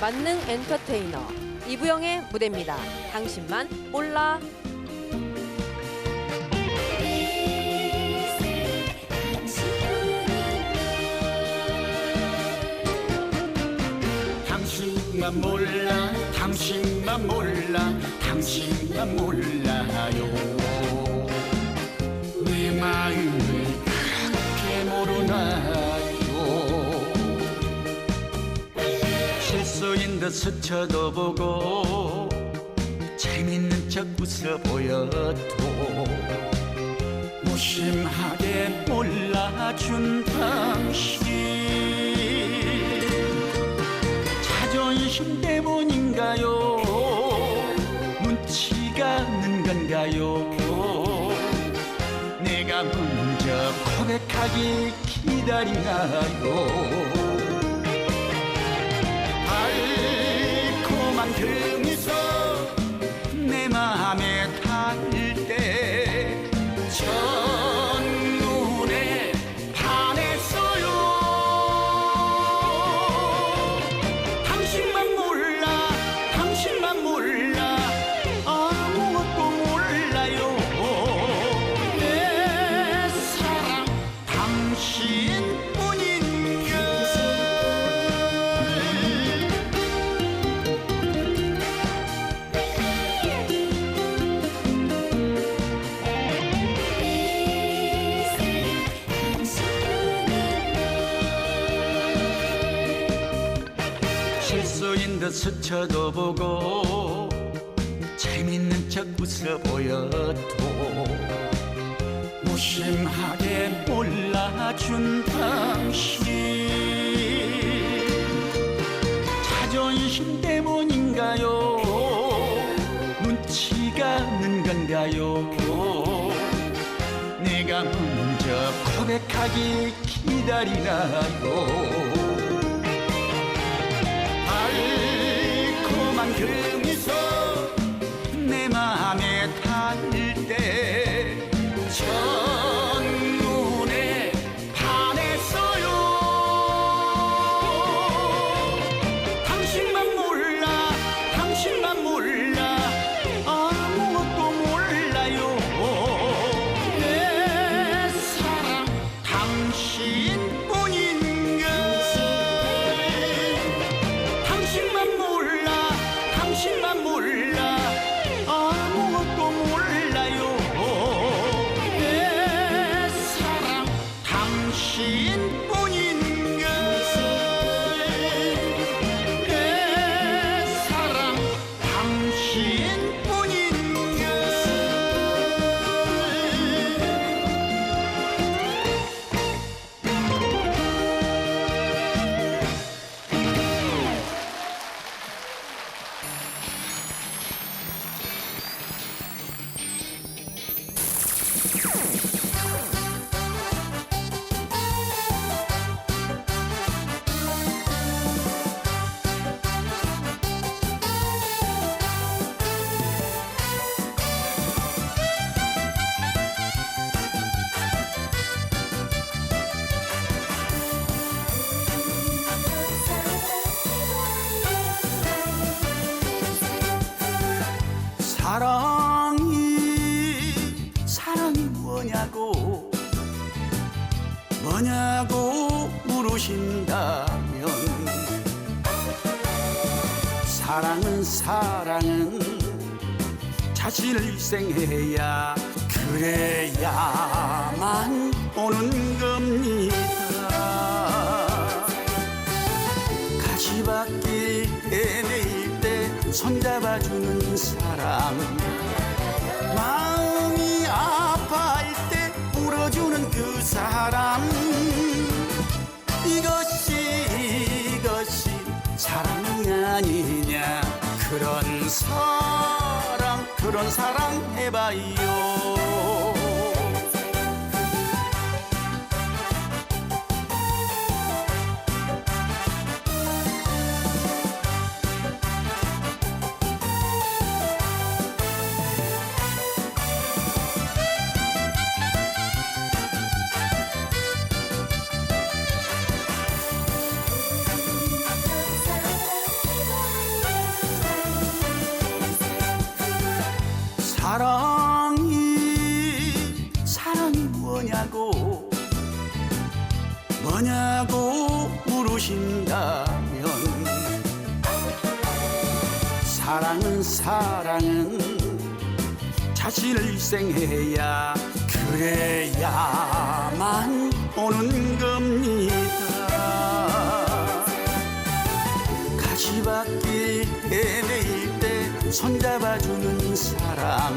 만능 엔터테이너 이부영의 무대입니다. 당신만 몰라. 당신만 몰라 당신만 몰라 당신만 몰라요 내 마음을 듯 스쳐도 보고 재밌는 척 웃어 보여도 무심하게 몰라준 당신 자존심 때문인가요? 눈치가 없는 건가요? 내가 먼저 고백하기 기다리나요? 듯 스쳐도 보고 재밌는 척 웃어 보여도 무심하게 몰라준 당신 자존심 때문인가요? 눈치가 없는 건가요? 내가 먼저 고백하기 기다리나요 당신뿐인걸 당신만 몰라 당신만 몰라. 아무것도 몰라요. 내 사랑 당신 뭐냐고 물으신다면 사랑은 사랑은 자신을 희생해야 그래야만 오는 겁니다. 가시밭길에 내일 때 손잡아주는 사람 사랑 그런 사랑 해봐요 사랑은 사랑은 자신을 희생해야 그래야만 오는 겁니다. 가시밭길 헤매일 때 손잡아주는 사람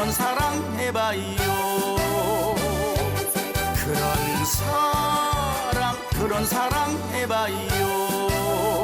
그런 사랑 해봐요. 그런 사랑 그런 사랑 해봐요